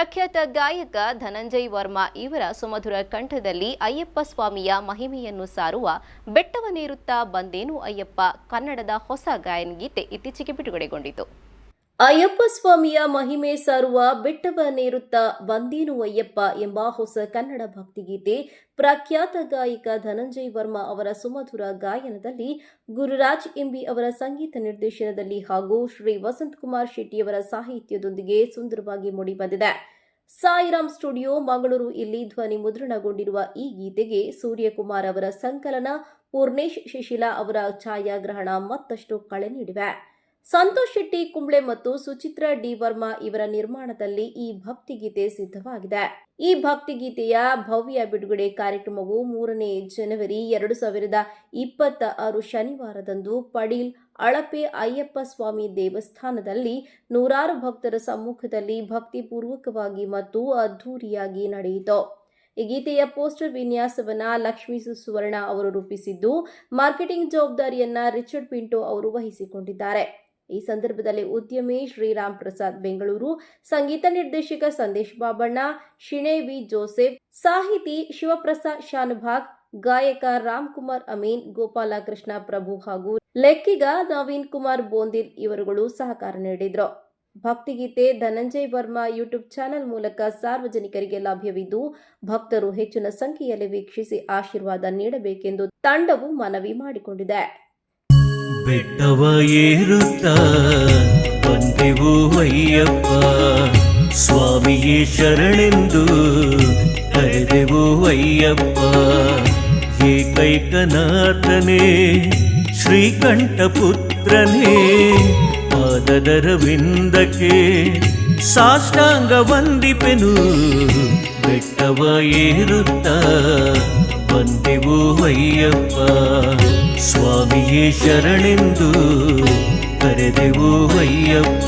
ಪ್ರಖ್ಯಾತ ಗಾಯಕ ಧನಂಜಯ್ ವರ್ಮಾ ಇವರ ಸುಮಧುರ ಕಂಠದಲ್ಲಿ ಅಯ್ಯಪ್ಪ ಸ್ವಾಮಿಯ ಮಹಿಮೆಯನ್ನು ಸಾರುವ ಬೆಟ್ಟವನ್ನೇರುತ್ತಾ ಬಂದೇನು ಅಯ್ಯಪ್ಪ ಕನ್ನಡದ ಹೊಸ ಗಾಯನ ಗೀತೆ ಇತ್ತೀಚೆಗೆ ಬಿಡುಗಡೆಗೊಂಡಿತು. ಅಯ್ಯಪ್ಪ ಸ್ವಾಮಿಯ ಮಹಿಮೆ ಸಾರುವ ಬೆಟ್ಟವನ್ನೇರುತ್ತಾ ಬಂದೇನು ಅಯ್ಯಪ್ಪ ಎಂಬ ಹೊಸ ಕನ್ನಡ ಭಕ್ತಿಗೀತೆ ಪ್ರಖ್ಯಾತ ಗಾಯಕ ಧನಂಜಯ್ ವರ್ಮಾ ಅವರ ಸುಮಧುರ ಗಾಯನದಲ್ಲಿ ಗುರುರಾಜ್ ಎಂಬಿ ಅವರ ಸಂಗೀತ ನಿರ್ದೇಶನದಲ್ಲಿ ಹಾಗೂ ಶ್ರೀ ವಸಂತ್ ಕುಮಾರ್ ಶೆಟ್ಟಿಯವರ ಸಾಹಿತ್ಯದೊಂದಿಗೆ ಸುಂದರವಾಗಿ ಮೂಡಿಬಂದಿದೆ ಸಾಯಿರಾಮ್ ಸ್ಟುಡಿಯೋ, ಮಂಗಳೂರು ಇಲ್ಲಿ ಧ್ವನಿ ಮುದ್ರಣಗೊಂಡಿರುವ ಈ ಗೀತೆಗೆ ಸೂರ್ಯಕುಮಾರ್ ಅವರ ಸಂಕಲನ, ಪೂರ್ಣೇಶ್ ಶಿಶಿಲಾ ಅವರ ಛಾಯಾಗ್ರಹಣ ಮತ್ತಷ್ಟು ಕಳೆ ನೀಡಿವೆ. ಸಂತೋಷ್ ಶೆಟ್ಟಿ, ಕುಂಬ್ಳೆ ಮತ್ತು ಸುಚಿತ್ರಾ ಡಿ ವರ್ಮಾ ಇವರ ನಿರ್ಮಾಣದಲ್ಲಿ ಈ ಭಕ್ತಿಗೀತೆ ಸಿದ್ಧವಾಗಿದೆ. ಈ ಭಕ್ತಿಗೀತೆಯ ಭವ್ಯ ಬಿಡುಗಡೆ ಕಾರ್ಯಕ್ರಮವು ಮೂರನೇ ಜನವರಿ ಎರಡು ಸಾವಿರದ ಇಪ್ಪತ್ತ ಆರು ಶನಿವಾರದಂದು ಪಡೀಲ್ ಅಳಪೆ ಅಯ್ಯಪ್ಪ ಸ್ವಾಮಿ ದೇವಸ್ಥಾನದಲ್ಲಿ ನೂರಾರು ಭಕ್ತರ ಸಮ್ಮುಖದಲ್ಲಿ ಭಕ್ತಿಪೂರ್ವಕವಾಗಿ ಮತ್ತು ಅದ್ಧೂರಿಯಾಗಿ ನಡೆಯಿತು. ಈ ಗೀತೆಯ ಪೋಸ್ಟರ್ ವಿನ್ಯಾಸವನ್ನ ಲಕ್ಷ್ಮೀ ಸುವರ್ಣ ಅವರು ರೂಪಿಸಿದ್ದು, ಮಾರ್ಕೆಟಿಂಗ್ ಜವಾಬ್ದಾರಿಯನ್ನ ರಿಚರ್ಡ್ ಪಿಂಟೋ ಅವರು ವಹಿಸಿಕೊಂಡಿದ್ದಾರೆ. ಈ ಸಂದರ್ಭದಲ್ಲಿ ಉದ್ಯಮಿ ಶ್ರೀರಾಮ್ ಪ್ರಸಾದ್ ಬೆಂಗಳೂರು, ಸಂಗೀತ ನಿರ್ದೇಶಕ ಸಂದೇಶ್ ಬಾಬಣ್ಣ, ಶಿಣೆ ವಿ ಜೋಸೆಫ್, ಸಾಹಿತಿ ಶಿವಪ್ರಸಾದ್ ಶಾನುಭಾಗ್, ಗಾಯಕ ರಾಮ್ ಕುಮಾರ್ ಅಮೀನ್ ಗೋಪಾಲಕೃಷ್ಣ ಪ್ರಭು ಹಾಗೂ ಲೆಕ್ಕಿಗ ನವೀನ್ ಕುಮಾರ್ ಬೋಂದಿಲ್ ಇವರುಗಳು ಸಹಕಾರ ನೀಡಿದರು. ಭಕ್ತಿಗೀತೆ ಧನಂಜಯ್ ವರ್ಮಾ ಯೂಟ್ಯೂಬ್ ಚಾನೆಲ್ ಮೂಲಕ ಸಾರ್ವಜನಿಕರಿಗೆ ಲಭ್ಯವಿದ್ದು, ಭಕ್ತರು ಹೆಚ್ಚಿನ ಸಂಖ್ಯೆಯಲ್ಲಿ ವೀಕ್ಷಿಸಿ ಆಶೀರ್ವಾದ ನೀಡಬೇಕೆಂದು ತಂಡವು ಮನವಿ ಮಾಡಿಕೊಂಡಿದೆ. ಬೆಟ್ಟವ ಏರುತ್ತ ಬಂದೆವು ಅಯ್ಯಪ್ಪ ಸ್ವಾಮಿಯೇ ಶರಣೆಂದು ಕರೆದೆವು ಅಯ್ಯಪ್ಪ ಏಕೈಕನಾಥನೇ ಶ್ರೀಕಂಠ ಪುತ್ರನೇ ಪಾದದರವಿಂದಕ್ಕೆ ಸಾಷ್ಟಾಂಗ ವಂದಿಪೆನು ಬೆಟ್ಟವ ಏರುತ್ತ ಬಂದೆವು ಅಯ್ಯಪ್ಪ ಸ್ವಾಮಿಯೇ ಶರಣೆಂದು ಕರೆದೆವು ಅಯ್ಯಪ್ಪ.